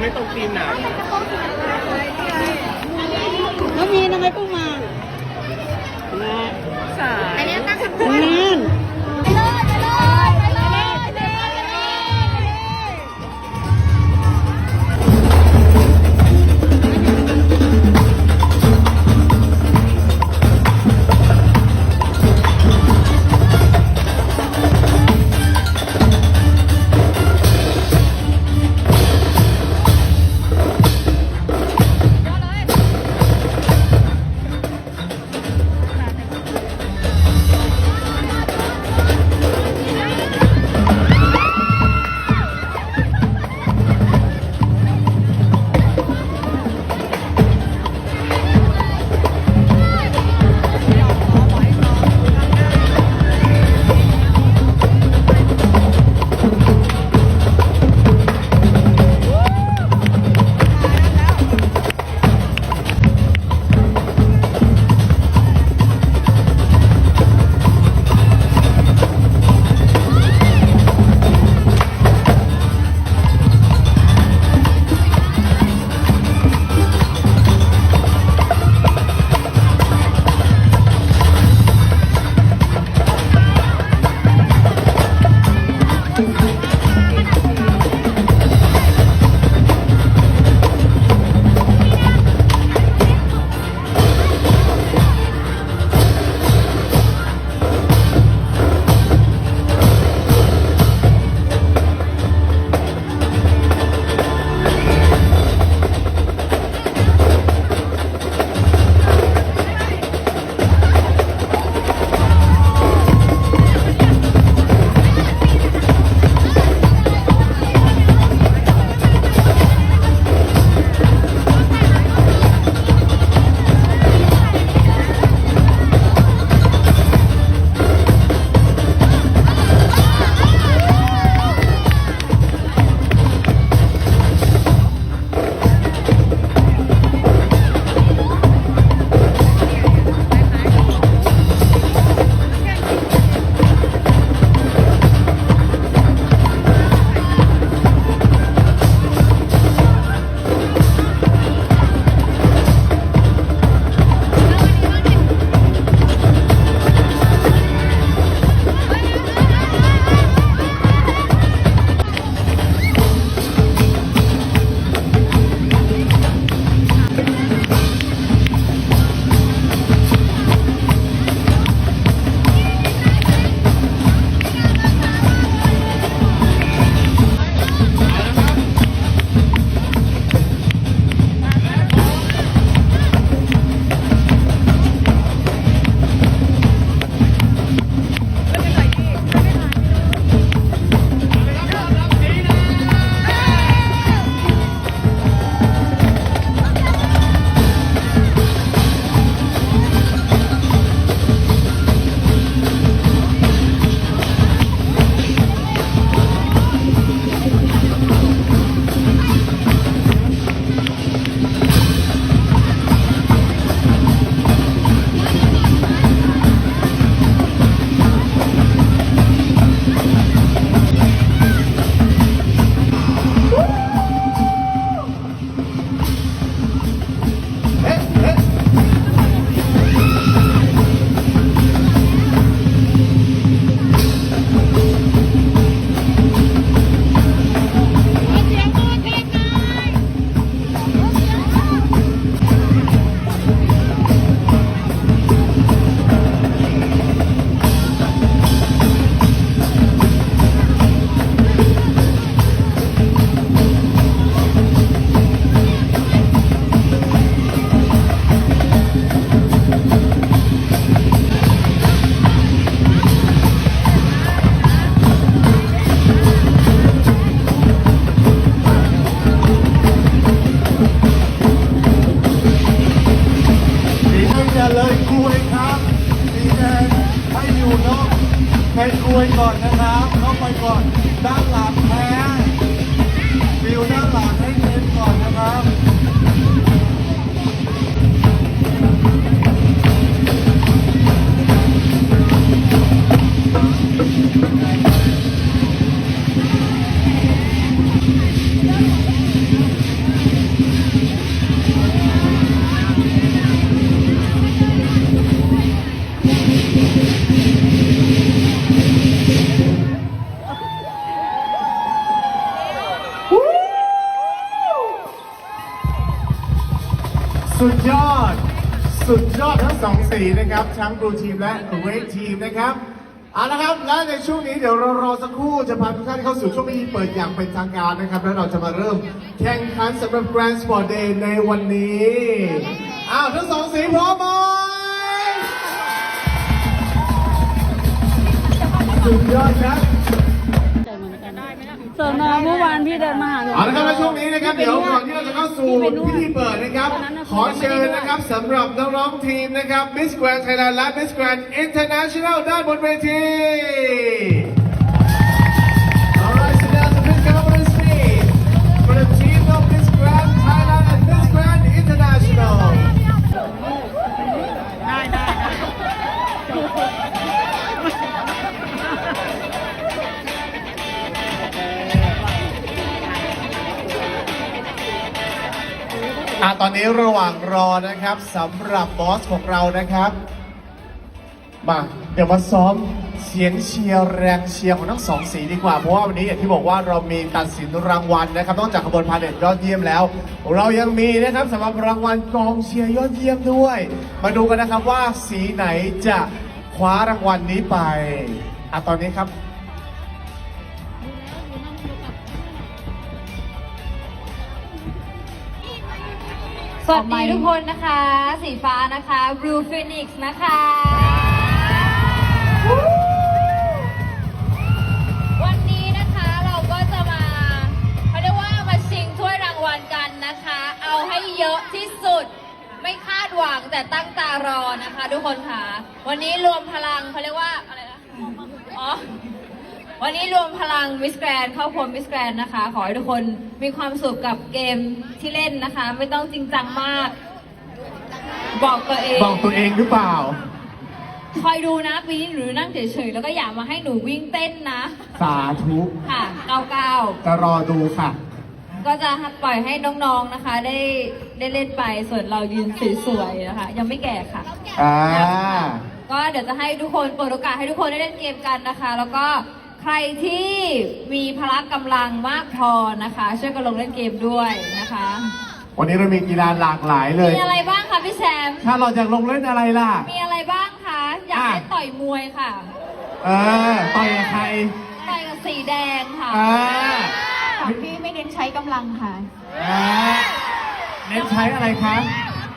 ไม่ตรงตีมหนาน้องมีนทำไมเพิ่งมาอันนี้ตั้งงานไป สีนะครับช้าง Blue Team และ Red Team นะครับเอาละครับและในช่วงนี้เดี๋ยวเรารอสักครู่จะพาทุกท่านเข้าสู่ช่วงพิธีเปิดอย่างเป็นทางการนะครับ แล้วเราจะมาเริ่มแข่งขันสำหรับ Grand Sport Day ในวันนี้อ้าวทั้งสองสีพร้อมไหมสุดยอดครับ นอเมื่อวานพี่เดินมาหาหนู เอาละครับในช่วงนี้นะครับเดี๋ยวก่อนที่เราจะเข้าสู่พิธีเปิดนะครับ ขอเชิญนะครับสำหรับน้องๆทีมนะครับ Miss Grand Thailand และ Miss Grand International ด้านบนเวที อะตอนนี้ระหว่างรอนะครับสำหรับบอสของเรานะครับ มาเดี๋ยวมาซ้อมเสียงเชียร์แรงเชียร์ของทั้งสองสีดีกว่า เพราะว่าวันนี้อย่างที่บอกว่าเรามีตัดสินรางวัลนะครับนอกจากขบวนพาเหรดยอดเยี่ยมแล้ว เรายังมีนะครับสำหรับรางวัลกองเชียร์ยอดเยี่ยมด้วย มาดูกันนะครับว่าสีไหนจะคว้ารางวัลนี้ไปอะตอนนี้ครับ สวัสดีทุกคนนะคะ สีฟ้านะคะ Blue Phoenix นะคะ วันนี้นะคะเราก็จะมาเขาเรียกว่ามาชิงถ้วยรางวัลกันนะคะ เอาให้เยอะที่สุด ไม่คาดหวังแต่ตั้งตารอนะคะ ทุกคนค่ะ วันนี้รวมพลังเขาเรียกว่าอะไรนะอ๋อ วันนี้รวมพลังมิสแกรนเข้าพรมมิสแกรนนะคะ ขอให้ทุกคนมีความสุขกับเกมที่เล่นนะคะ ไม่ต้องจริงจังมาก บอกตัวเอง บอกตัวเองหรือเปล่า คอยดูนะปีนี้หนูนั่งเฉยๆแล้วก็อย่ามาให้หนูวิ่งเต้นนะ สาธุค่ะ99จะรอดูค่ะ ก็จะปล่อยให้น้องๆนะคะ ได้ได้เล่นไปส่วนเรายืนสวยๆนะคะ ยังไม่แก่ค่ะ อ่า ก็เดี๋ยวจะให้ทุกคนเปิดโอกาสให้ทุกคนได้เล่นเกมกันนะคะ แล้วก็ ใครที่มีพละกำลังมากพอนะคะ ช่วยกันลงเล่นเกมด้วยนะคะ วันนี้เรามีกีฬาหลากหลายเลย มีอะไรบ้างคะพี่แชมป์ถ้าเราอยากลงเล่นอะไรล่ะ มีอะไรบ้างคะ อยากอะเล่นต่อยมวยค่ะ เออต่อยกับใครต่อยกับสีแดงค่ะอ่าของพี่ไม่เน้นใช้กำลังค่ะอ่าเน้นใช้อะไรคะ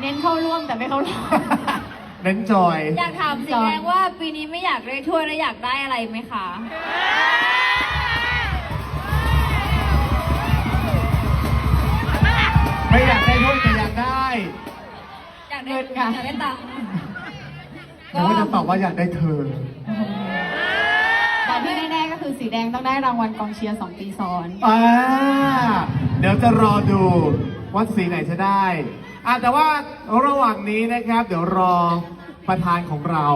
เน้นเข้าร่วมแต่ไม่เข้ารอบ เน้นจอย อยากถามสีแดงว่าปีนี้ไม่อยากได้ถ้วยแล้วอยากได้อะไรไหมคะ ไม่อยากได้ด้วยแต่อยากได้อยากได้เงินค่ะ อยากได้ตังค์ยังไม่จะตอบว่าอยากได้เธอ แต่ที่แน่ๆก็คือสีแดงต้องได้รางวัลกองเชียร์สองปีซ้อน อ่า เดี๋ยวจะรอดูว่าสีไหนจะได้ อะแต่ว่าระหว่างนี้นะครับ เดี๋ยวรอประธานของเรา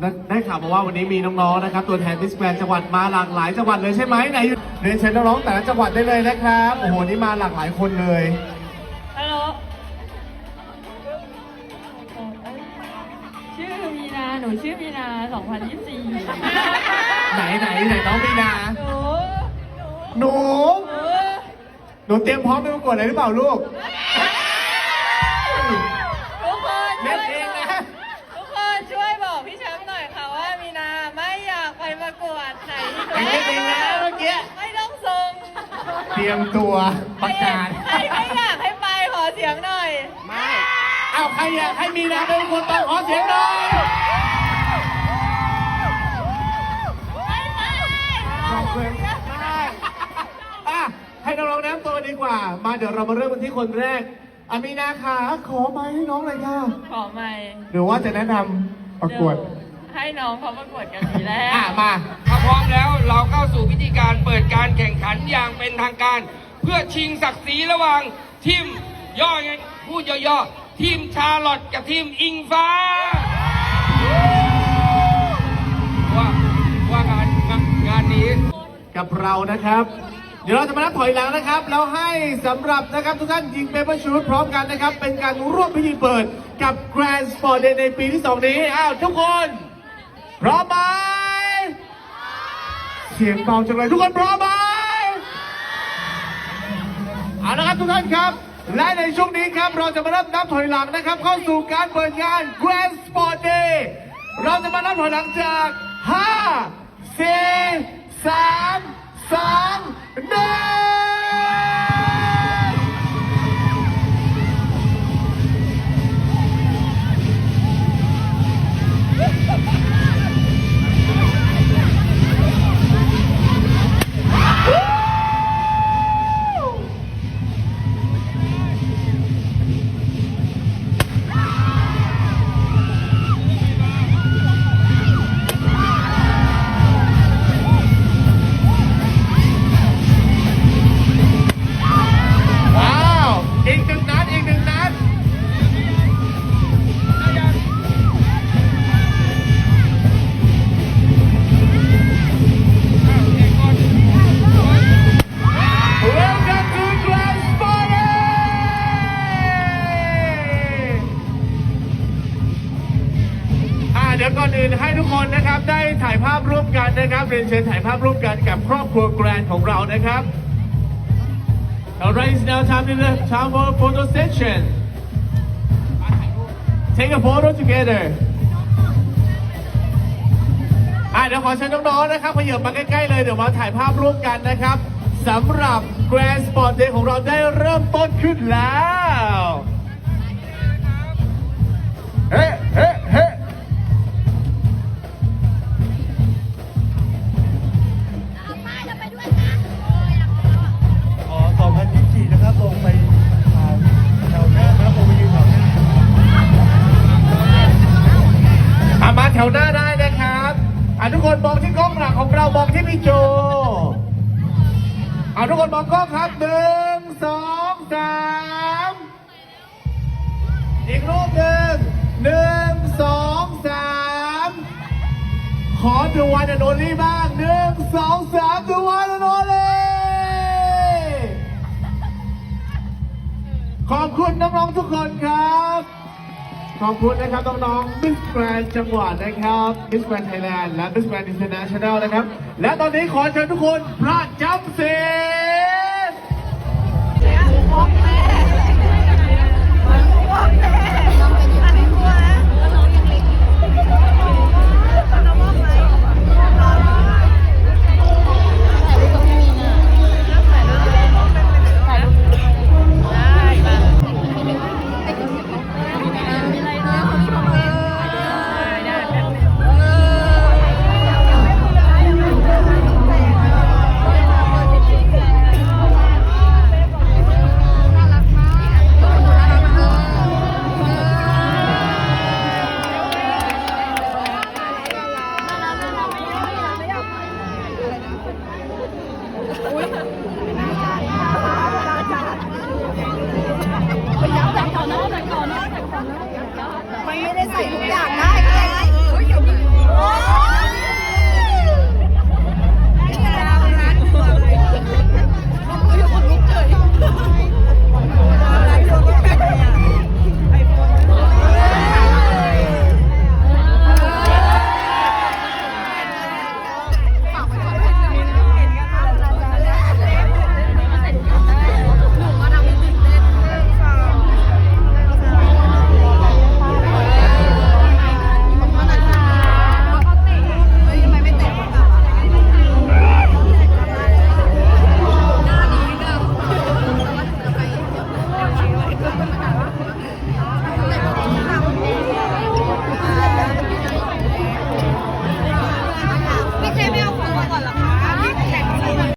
ได้ได้ข่าวมาว่าวันนี้มีน้องๆนะครับ ตัวแทนมิสแกรนจังหวัดมาหลากหลายจังหวัดเลยใช่ไหมไหนอยู่เรียนเชิญน้องๆแต่ละจังหวัดได้เลยนะครับโอ้โหนี่มาหลากหลายคนเลยฮัลโหลชื่อมีนา หนูชื่อมีนา 2024 ไหนไหนไหนน้องมีนา หนูหนู หนูเตรียมพร้อมไปประกวดอะไรหรือเปล่าลูกทุ เล่นเองนะเมื่อกี้ ไม่ต้องส่งเตรียมตัวประกาศ ใครไม่อยากให้ไปขอเสียงหน่อย ไม่เอาใครอยากให้มีนาเป็นคนตอบขอเสียงหน่อยไม่ไปขอบคุณมากอะให้น้องๆแนะนำตัวดีกว่า มาเดี๋ยวเรามาเริ่มกันที่คนแรกอามีนาค่ะขอไม้ให้น้องเลยค่ะขอไม่หรือว่าจะแนะนำประกวด ให้น้องเขาประกวดกันทีแรกอะมาถ้าพร้อมแล้วเราเข้าสู่พิธีการเปิดการแข่งขันอย่างเป็นทางการ เพื่อชิงศักดิ์ศรีระหว่างทีมย่อไงพูดย่อๆทีมชาร์ลอตกับทีมอิงฟ้าว่าว่างานงานงานนี้กับเรานะครับ เดี๋ยวเราจะมานับถอยหลังนะครับ แล้วให้สำหรับนะครับทุกท่านยิงเปเปอร์ชูดพร้อมกันนะครับ เป็นการร่วมพิธีเปิดกับ Grand Sport Day ในปีที่ 2 นี้ อ้าว ทุกคน พร้อมไหมเสียงเบาจังเลยทุกคนพร้อมไหมเอาละครับทุกท่านครับ และในช่วงนี้ครับเราจะมาเริ่มนับถอยหลังนะครับ เข้าสู่การเปิดงาน Grand Sport Day เราจะมานับถอยหลังจาก5 4 3 2 1 วก่อนอื่นให้ทุกคนนะครับได้ถ่ายภาพร่วมกันนะครับเรียนเชิญถ่ายภาพร่วมกันกับครอบครัวแกรนของเรานะครับ Alright, it's now time to the time for a photo session. Take a photo together. อะเดี๋ยวขอเชิญน้องๆนะครับขยับมาใกล้ๆเลยเดี๋ยวมาถ่ายภาพร่วมกันนะครับสำหรับ Grand Sport Day ของเราได้เริ่มต้นขึ้นแล้ว ทุกคนมองกล้องครับหนึ่งสองสามอีกรูปหนึ่งหนึ่งสองสามขอดูวันอโนลี่บ้างหนึ่งสองสามดูวันอโนลี่ขอบคุณน้องๆทุกคนครับ ขอบคุณนะครับน้องๆมิสแกรนจังหวัดนะครับมิสแกรนไทยแลนด์และมิสแกรนอินเตอร์เนชั่นแนลนะครับ และตอนนี้ขอเชิญทุกคนพระจำเสน